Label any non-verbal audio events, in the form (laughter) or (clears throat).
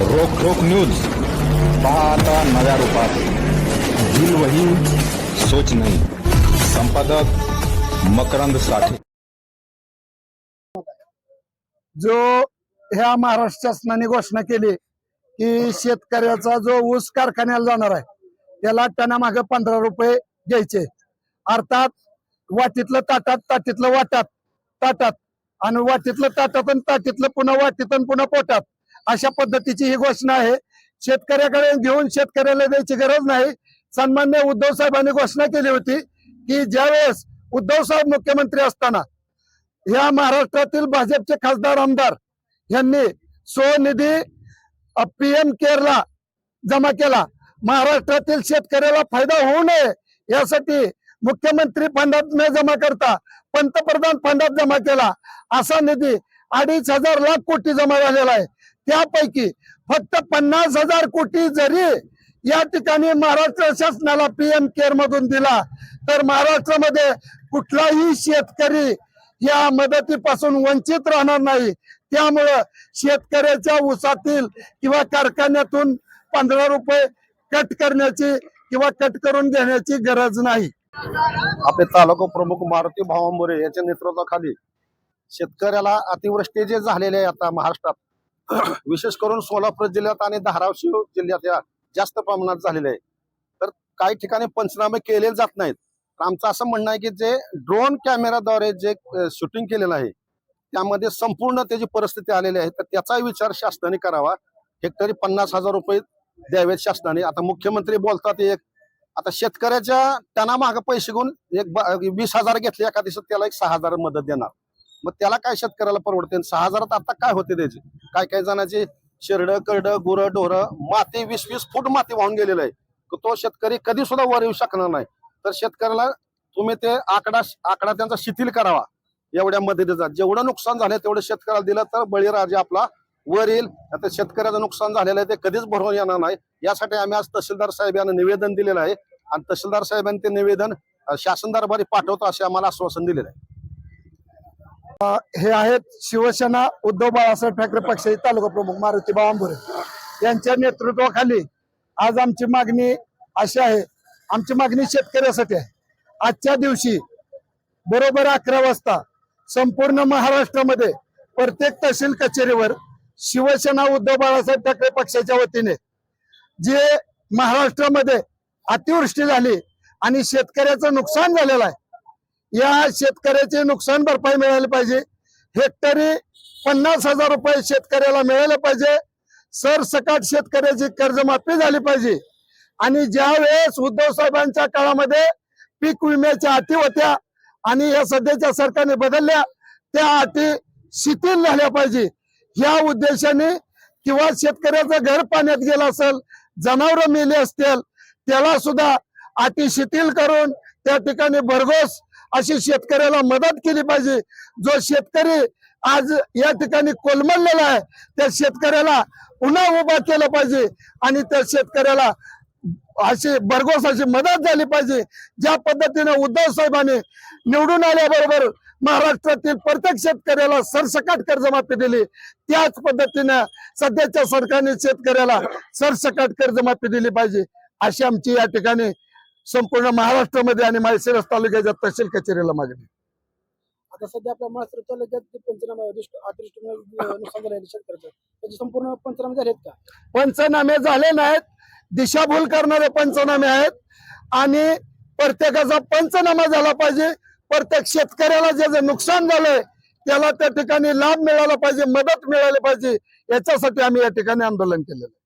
रोख रोख न्यूज. पाहता नव्या रूपात. दिल वही सोच नाही. संपादक मकरंद साठे. जो ह्या महाराष्ट्र शासनाने घोषणा केली की शेतकऱ्याचा जो ऊस कारखान्याला जाणार आहे त्याला टनामागे पंधरा रुपये घ्यायचे. अर्थात वाटीतलं ताटात ताटीतलं वाटात ताटात. आणि वाटीतलं ताटात आणि ताटीतलं पुन्हा वाटीत आणि पुन्हा पोटात. अशा पद्धतीची ही घोषणा आहे. शेतकऱ्याकडे घेऊन शेतकऱ्याला द्यायची गरज नाही. सन्मान्य उद्धव साहेबांनी घोषणा केली होती की ज्यावेळेस उद्धव साहेब मुख्यमंत्री असताना या महाराष्ट्रातील भाजपचे खासदार आमदार यांनी स्वनिधी पीएम केअरला जमा केला. महाराष्ट्रातील शेतकऱ्याला फायदा होऊ नये यासाठी मुख्यमंत्री फंडात न जमा करता पंतप्रधान फंडात जमा केला. असा निधी अडीच हजार लाख कोटी जमा झालेला आहे. त्यापैकी फक्त पन्नास हजार कोटी जरी या ठिकाणी महाराष्ट्र शासनाला पीएम केअर मधून दिला तर महाराष्ट्रामध्ये कुठलाही शेतकरी या मदतीपासून वंचित राहणार नाही. त्यामुळं शेतकऱ्याच्या ऊसातील किंवा कारखान्यातून पंधरा रुपये कट करण्याची किंवा कट करून घेण्याची गरज नाही. आपले तालुका प्रमुख मारुती भावांबुरे याच्या नेतृत्वाखाली शेतकऱ्याला अतिवृष्टी जे झालेले आहे आता महाराष्ट्रात (clears throat) विशेष करून सोलापूर जिल्ह्यात आणि धाराशिव जिल्ह्यात या जास्त प्रमाणात झालेले आहे. तर काही ठिकाणी पंचनामे केले जात नाहीत. तर आमचं असं म्हणणं आहे की जे ड्रोन कॅमेराद्वारे जे शूटिंग केलेलं आहे त्यामध्ये संपूर्ण त्याची परिस्थिती आलेली आहे. तर त्याचाही विचार शासनाने करावा. हेक्टरी पन्नास हजार रुपये द्यावेत शासनाने. आता मुख्यमंत्री बोलतात एक आता शेतकऱ्याच्या त्यांना मागे पैसे घेऊन एक वीस हजार घेतले एका दिवसात त्याला एक सहा हजार मदत देणार. मग त्याला काय शेतकऱ्याला परवडते? आणि सहा हजारात आता काय होते त्याचे? काय काय जणांचे शेरड करड गुरं ढोरं माती वीस वीस फूट माती वाहून गेलेलं आहे. तर तो शेतकरी कधी सुद्धा वर येऊ शकणार नाही. तर शेतकऱ्याला तुम्ही ते आकडा आकडा त्यांचा शिथिल करावा. एवढ्या मदतीचा. जेवढं नुकसान झालं तेवढं शेतकऱ्याला दिलं तर बळीराजे आपला वर येईल. आता शेतकऱ्याचं नुकसान झालेलं आहे ते कधीच भरून येणार नाही. यासाठी आम्ही आज तहसीलदार साहेब यांना निवेदन दिलेलं आहे. आणि तहसीलदार साहेबांनी ते निवेदन शासन दरबारी पाठवतो असे आम्हाला आश्वासन दिलेलं आहे. हे आहेत शिवसेना उद्धव बाळासाहेब ठाकरे पक्षाचे तालुका प्रमुख मारुती बावांबुरे यांच्या नेतृत्वाखाली आज आमची मागणी अशी आहे आमची मागणी शेतकऱ्यासाठी आहे. आजच्या दिवशी बरोबर अकरा वाजता संपूर्ण महाराष्ट्रामध्ये प्रत्येक तहसील कचेरीवर शिवसेना उद्धव बाळासाहेब ठाकरे पक्षाच्या वतीने जे महाराष्ट्रामध्ये अतिवृष्टी झाली आणि शेतकऱ्याचं नुकसान झालेलं आहे या शेतकऱ्याचे नुकसान भरपाई मिळाली पाहिजे. हेक्टरी पन्नास हजार रुपये शेतकऱ्याला मिळाले पाहिजे. सरसकट शेतकऱ्याची कर्जमाफी झाली पाहिजे. आणि ज्या वेळेस उद्धव साहेबांच्या काळामध्ये पीक विम्याच्या अटी होत्या आणि या सध्याच्या सरकारने बदलल्या त्या अटी शिथिल झाल्या पाहिजे. या उद्देशाने किंवा शेतकऱ्याचं घर पाण्यात गेलं असेल जनावर मेले असतील त्याला सुद्धा अटी शिथिल करून त्या ठिकाणी भरघोस अशी शेतकऱ्याला मदत केली पाहिजे. जो शेतकरी आज या ठिकाणी कोलमडलेला आहे त्या शेतकऱ्याला पुन्हा उभा केलं पाहिजे आणि त्या शेतकऱ्याला अशी भरघोस अशी मदत झाली पाहिजे. ज्या पद्धतीने उद्धव साहेबांनी निवडून आल्याबरोबर महाराष्ट्रातील प्रत्येक शेतकऱ्याला सरसकट कर्जमाफी दिली. त्याच पद्धतीने सध्याच्या सरकारने शेतकऱ्याला सरसकट कर्जमाफी दिली पाहिजे. अशी आमची या ठिकाणी संपूर्ण महाराष्ट्रामध्ये आणि माळशिरस तालुक्याच्या तहसील कचेरीला मागणी. आता सध्या आपल्या महाराष्ट्र तालुक्यात पंचनामा दृष्ट अतिवृष्टीमुळे नुकसान झालं आहे शेतकऱ्याचं त्याचे संपूर्ण पंचनामे का? पंचनामे झाले नाहीत. दिशाभूल करणारे पंचनामे आहेत. आणि प्रत्येकाचा पंचनामा झाला पाहिजे. प्रत्येक शेतकऱ्याला जे जे नुकसान झालंय त्याला त्या ठिकाणी लाभ मिळाला पाहिजे मदत मिळाली पाहिजे याच्यासाठी आम्ही या ठिकाणी आंदोलन केलेलं आहे.